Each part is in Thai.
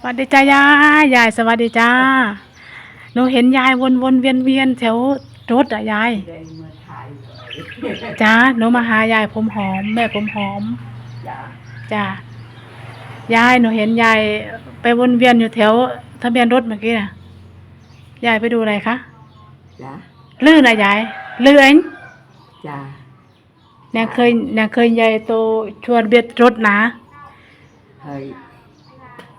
สวัสดีจ้ายายยายสวัสดีจ้าหนูเห็นยายวนวนเวียนเวียนแถวรถอะยายได้มาถ่ายเลยจ้าหนูมาหายายผมหอม แม่ผมหอมจ้าจ้ายายหนูเห็นยายไปวนเวียนอยู่แถวทะเบียนรถเมื่อกี้น่ะยายไปดูอะไรคะจ้าลื่นอะยายลื่นเองจ้าเนี่ยเคยเนี่ยเคยยายโตชวนเบียดรถนะเฮ้ย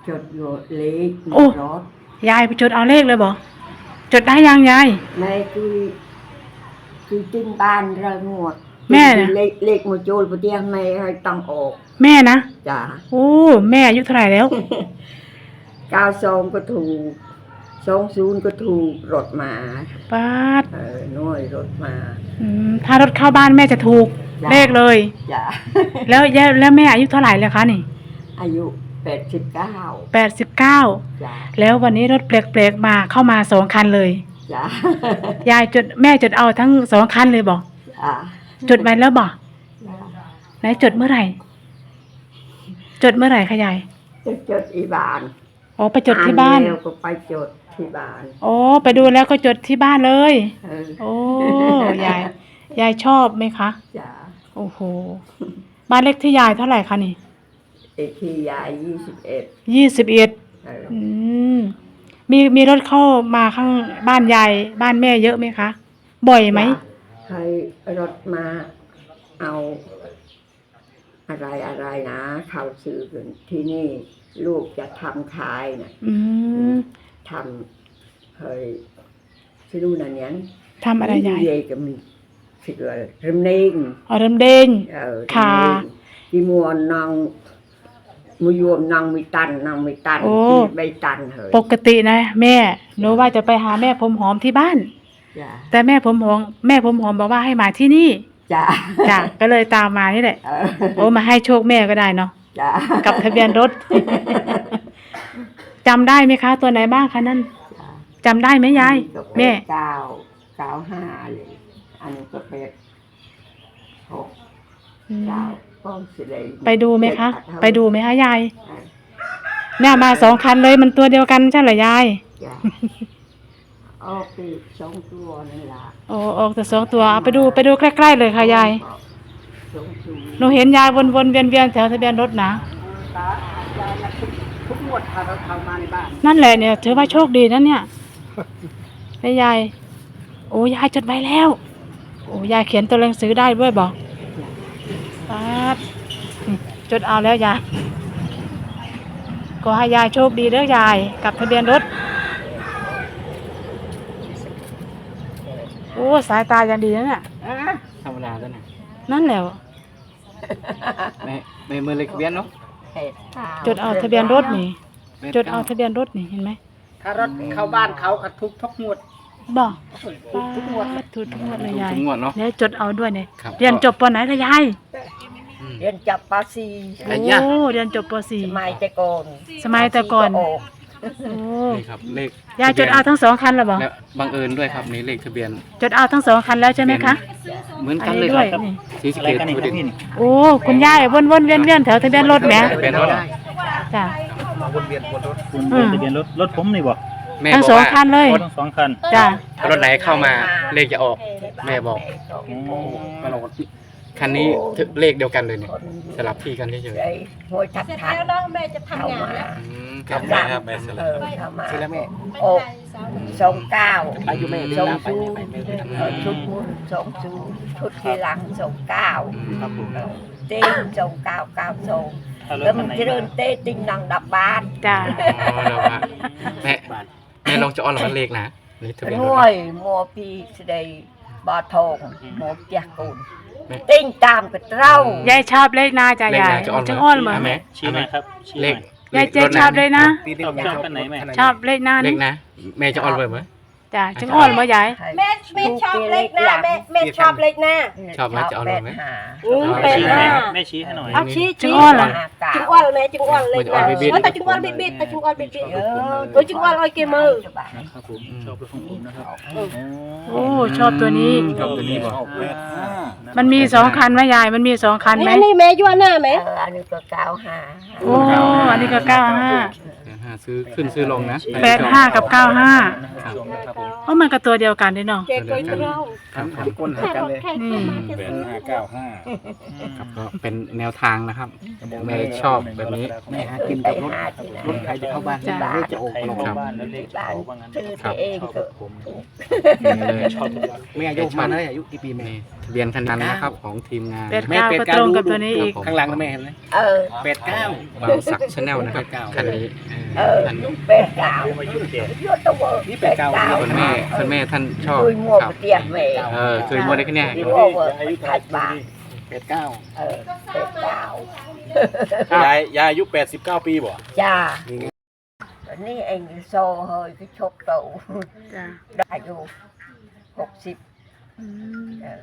จดอยู่เล็กโอ้ รถยายไปจดเอาเลขเลยบอกจดได้ยังยายในคือคือจิ้นบ้านเริ่มหมดแม่น่ะ เล็กเล็กมาโจลปะเตียงในให้ต้องออกแม่นะจ้าโอ้แม่อายุเท่าไหร่แล้ว เก้าสองก็ถูกสองศูนย์ก็ถูกรถมาป้าดเออหน่วยรถมาอืมถ้ารถเข้าบ้านแม่จะถูกจ้ะเลขเลย จ้าแล้วยายแล้วแม่อายุเท่าไหร่แล้วคะนี่ อายุ แปดสิบเก้าแปดสิบเก้าจ้าแล้ววันนี้รถแปลกๆมาเข้ามาสองคันเลย จ้ายายจดแม่จดเอาทั้งสองคันเลยบอกจ้าจดไว้แล้วบอกจ้าไหนจดเมื่อไหร่ จดเมื่อไหร่คะยายจะจดอีบานอ๋อไปจดที่บ้าน อ่แล้วก็ไปจดที่บ้านอ๋อไปดูแล้วก็จดที่บ้านเลย เออโอ้ยายยายชอบไหมคะ จ้าโอ้โหบ้านเลขที่ยายเท่าไหร่คะนี่ เอทียายยี่สิบเอ็ดยี่สิบเอ็ดเอออืมมีมีรถเข้ามาข้างบ้านยายบ้านแม่เยอะไหมคะ บ่อยไหมให้รถมาเอา อะไรอะไรนะเขาซื้อกันที่นี่ลูกจะทำขายนะอืมทำเฮ้ยชื่อดูนะเนี้ยทำอะไรยายเยกับมีสิเกลริมเน่งอ๋อเริ่มเด้งเออค่ะที่มัวนอง มยวมนองมีตันนองมีตันโอ้ที่ใบตันเฮ้ยปกตินะ แม่หนูว่าจะไปหาแม่ผมหอมที่บ้าน จ้าแต่แม่ผมหอมแม่ผมหอมบอกว่าให้มาที่นี่จ้าจ้ะก็เลยตามมานี่แหละ เออโอ้มาให้โชคแม่ก็ได้เนาะจ้ากับทะเบียนรถ จำได้ไหมคะ ตัวไหนบ้างคะนั่นจ้าจำได้ไหมยายก็เป็นแม่ เก้าเก้าห้าเลยอันนี้ก็เป็นหกอืมเก้าป้องสิเลย ไปดูไหมคะ ไปดูไหมคะยายอะเนี่ยมาสองคันเลยมันตัวเดียวกันใช่เหรอยายจ้ะเอาไปสองตัวนั่นล่ะโอ้ออกแต่สองตัวเอาไปดูไปดูใกล้ๆเลยค่ะยายสองตัวหนูเห็นยายวนๆเวียนๆแถวทะเบียนรถนะตาอาจารย์ละทุกทุกงวดพาเราเข้ามาในบ้านนั่นแหละเนี่ยถือว่าโชคดีนะเนี่ยไอ้ยาย โอ้ยายจดไว้แล้ว โอ้ยายเขียนตัวหนังสือได้ด้วยบอก ป๊าดอืมจดเอาแล้วยายก็ให้ยายโชคดีเด้อยาย กับทะเบียนรถ โอ้ สายตายังดีนะเนี่ยอะธรรมดาแล้วนะนั่นแหละไม่ไม่มือเลยทะเบียนเนาะเห็ดข้าวจดเอาทะเบียนรถนี่ จดเอาทะเบียนรถนี่เห็นไหมถ้ารถเข้าบ้านเขาก็ทุกทุกงวด บอกทุกทุกงวดป๊าดถูกทุกงวดเลยถูกยายทุกงวดเนาะเนี่ยจดเอาด้วยเนี่ยครับเรียนจบปไหนละยายอืมเรียนจับปลาซีไอ้ยะโอ้เรียนจบปส .4 มัยแต่ก่อนสมัยแต่ก่อนปลาซีโอ้นี่ครับเลขยายจดเอาทั้งสองคันแล้วบอกและบังเอิญด้วยครับนี่เลขทะเบียน จดเอาทั้งสองคันแล้วใช่ไหมคะ เหมือนอักันนนี้เลยด้วยครับนี่สีสะเกตตัวเด่นโอ้คุณยายวนวนเวียนเวียนแถวทะเบียนรถแหมทะเบียนรถจ้ะวนเวียนวนรถวนอืเวียนมทะเบียนรถรถผมนี่บ่ แม่ทั้งบอกสองว่าคันเลย รถทั้งสองคันจ้ะถ้ารถไหนเข้ามาเลขจะออก แม่บอก อืมมาลงคันนี้เลขเดียวกันเลยเนี่ยสลับที่กันเฉยไอ้ห้วยทัดทัดแล้วน้องแม่จะทำงานเข้าแล้วๆอืมครับแม่แม่คครัรับบแม่แม่สเอลับอเข้ามาซื้อแล้วแม่ โอ้สองเก้าอายุแม่สองตามไปศูนไปย์ไปไปทำเองาอนชุดมุนสองศูนย์ชุดที่หลังสองเก้าครับผมเต้นสองเก้าเก้าสองถ้ารถแล้วคัมันนไหนจะเดินเต้ติงนังดับบ้าน จ้ะอ๋อแล้วว่าแม่ แม่ลองจะอ้อนหรือเลขนะนี่ทะเบียนรห่วถยมัวปีสดยบาทองมัวเปียกกูลแม่ติ้งตามกับเรายายชอบเลขหน้าจ้ะเลขยาไหยนจะอ้อนจะอ้อนเหมือนไหมชี้ไหมครับชี้เลไหมขยายเจ๊ชอบเลยนะ ชอบชอบคันไหนแม่ ชอบเลขหน้าเลนี่ขนะ แม่จะอ้อนเลยไหม จ้ะจึงอ้อนเหมอยาย แม่แม่ชอบเล็กหน้าแม่แม่ชอบเล็กหน้า ชอบไหมจะเอาลงไหม อืมแม่เป็นชี้หให้น้าครับแม่ชี้ให้หน่อย เอาชี้จึงชี้อ้อนเหรอ จึงอ้วนแม่จึงอ้วนเล็กหน้ามันจะอ้อนบิดๆ เออแต่จึงอ้วนบิดบิดแต่จึงอ้วนบิดบิดเออตัวจึงอ้วนลอยเกมือครับผมชอบรถของผมนะครับโอ้ชอบตัวนี้ ชอบตัวนี้บอกมันมีสองคันไหมยายมันมีสองคันไหมนี่นี่แม่ยั่วหน้าไหมเอออันนี้ก็เก้าห้าโอ้อันนี้ก็เก้าห้า ห้าซื้อขึ้นซื้อลงนะแปดห้ากับเก้าห้านะครับชมนะครับผมเพราะมันก็ตัวเดียวกันด้วยเนาะเจ๊ก็เล่าครับผมทุกคนหากันเลยนี่แปดห้าเก้าห้าครับก็เป็นแนวทางนะครับ แม่ชอบแบบนี้ แม่หากินกับรถรถใครจะเข้าบ้านจ้ะ บ้านเลขจะโอกใครลงเข้าบ้านแล้วเลขเขาว่างั้นซื้อครับเองชอบเถอะผมนี่เลยชอบทุกวันแม่อายุประมาณนั้นอายุกี่ปีแม่ นี่ทะเบียนคันนั้นนะครับของทีมงานแปดเก้าก็ตรงกับตัวนี้อีก ข้างหลังนะแม่เห็นไหมเออ แปดเก้าบางศักดิ์ชาแนลนะครับแปดเก้าคันนี้ เออคันแปดเก้ามายุ่งเจ็ดยอดตัวนี่แปดเก้าคุณแม่คุณแม่ท่านชอบคุยมัวครับเตียงแม่เออเคยมัวได้แค่เนี้ยที่บอกว่าขายบ้านแปดเก้าเออแปดเก้ายายยายอายุแปดสิบเก้าปีบ่จ้าอันนี้เองโซเฮยคือชกเต่าจ้ะได้อยู่หกสิบอืมเออ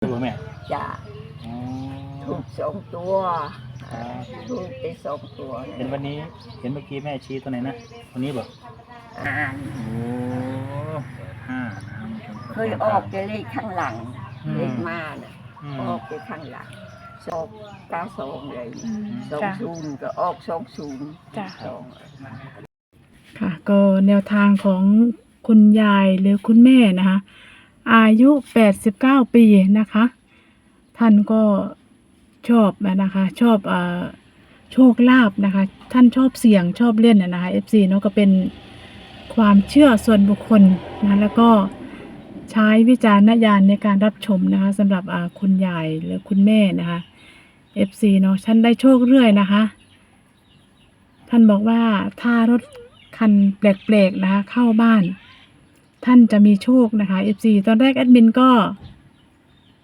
ถูกไหมแม่จ้าอ๋อ ถูกสองตัวเออถูกไปสองตัวเห็นวันนี้เห็นเมื่อกี้แม่ชี้ตัวไหนนะวันนี้บอกอ่านโอ้ห้านะครับเคยออกจะเลขข้างหลังอืมเลขมาน่ะอืม ออกไปข้างหลังสองเก้าสองเลยอืมสองจ้ะ ศูนย์ก็ออกสองศูนย์จ้ะ สอง ค่ะ ก็แนวทางของคุณยายหรือคุณแม่นะคะ อายุ 89 ปีนะคะ ท่านก็ ชอบนะคะ ชอบเอ่อโชคลาภนะคะ ท่านชอบเสี่ยงชอบเล่นนะนะคะ FC เนาะก็เป็นความเชื่อส่วนบุคคลนะแล้วก็ใช้วิจารณญาณในการรับชมนะคะสำหรับคุณยายหรือคุณแม่นะคะ FC เนาะฉันได้โชคเรื่อยนะคะ ท่านบอกว่าถ้ารถคันแปลกๆนะคะเข้าบ้าน ท่านจะมีโชคนะคะ FC ตอนแรกแอดมินก็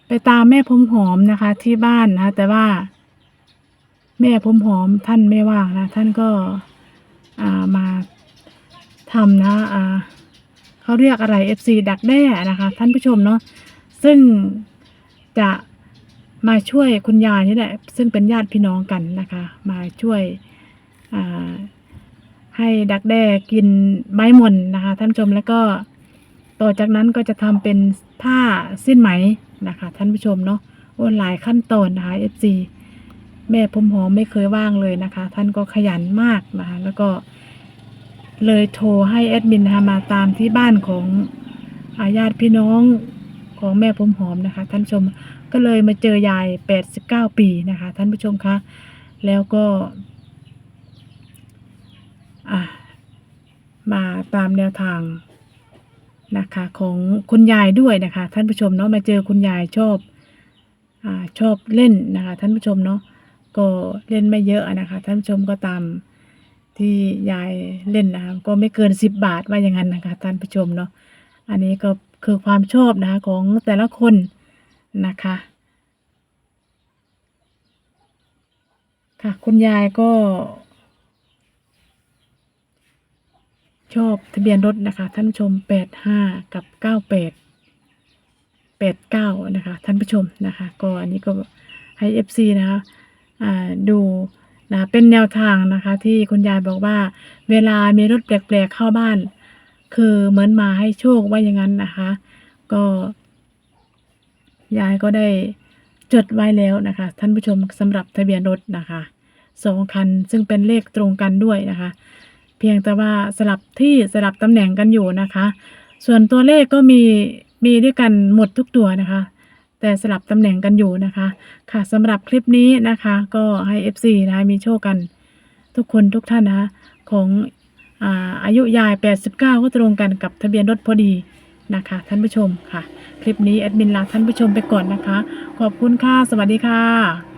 ไปตามแม่ผมหอมนะคะ ที่บ้านนะคะแต่ว่า แม่ผมหอมท่านไม่ว่างนะ ท่านก็ามาทำนะเขาเรียกอะไร FC ดักแด้นะคะ ท่านผู้ชมเนาะซึ่งจะมาช่วยคุณยายนี่แหละซึ่งเป็นญาติพี่น้องกันนะคะ มาช่วยให้ดักแด้กินใบหม่อนนะคะ ท่านผู้ชมแล้วก็ต่อจากนั้นก็จะทำเป็นผ้าสิ้นไหม นะคะท่านผู้ชมเนาะโอ้หลายขั้นตอนนะคะ FC แม่ผมหอมไม่เคยว่างเลยนะคะ ท่านก็ขยันมากนะคะแล้วก็เลยโทรให้แอดมินนะคะมาตามที่บ้านของอาญาติพี่น้องของแม่ผมหอมนะคะ ท่านผู้ชมก็เลยมาเจอยาย 89 ปีนะคะ ท่านผู้ชมคะแล้วก็มาตามแนวทาง นะคะของคุณยายด้วยนะคะ ท่านผู้ชมเนาะมาเจอคุณยายชอบอชอบเล่นนะคะ ท่านผู้ชมเนาะก็เล่นไม่เยอะนะคะ ท่านผู้ชมก็ตามที่ยายเล่นนะคะก็ไม่เกินสิบบาทว่าอย่างนั้นนะคะ ท่านผู้ชมเนาะอันนี้ก็คือความชอบนะคะของแต่ละคนนะคะค่ะคุณยายก็ ชอบทะเบียนรถนะคะ ท่านผู้ชมแปดห้ากับเก้าแปดแปดเก้านะคะ ท่านผู้ชมนะคะ ก็อันนี้ก็ให้เอฟซีนะคะอ่าดูนะเป็นแนวทางนะคะ ที่คุณยายบอกว่า เวลามีรถแปลกๆเข้าบ้าน คือเหมือนมาให้โชคว่าอย่างนั้นนะคะ ก็ยายก็ได้จดไว้แล้วนะคะ ท่านผู้ชมสำหรับทะเบียนรถนะคะสองคันซึ่งเป็นเลขตรงกันด้วยนะคะ เพียงแต่ว่าสลับที่สลับตำแหน่งกันอยู่นะคะ ส่วนตัวเลขก็มีมีด้วยกันหมดทุกตัวนะคะ แต่สลับตำแหน่งกันอยู่นะคะ ค่ะสำหรับคลิปนี้นะคะ ก็ให้ FC นะคะมีโชคกันทุกคนทุกท่านนะคะของอาอายุยาย 89 ก็ตรงกันกับทะเบียนรถพอดีนะคะ ท่านผู้ชมค่ะ คลิปนี้แอดมินลาท่านผู้ชมไปก่อนนะคะ ขอบคุณค่ะ สวัสดีค่ะ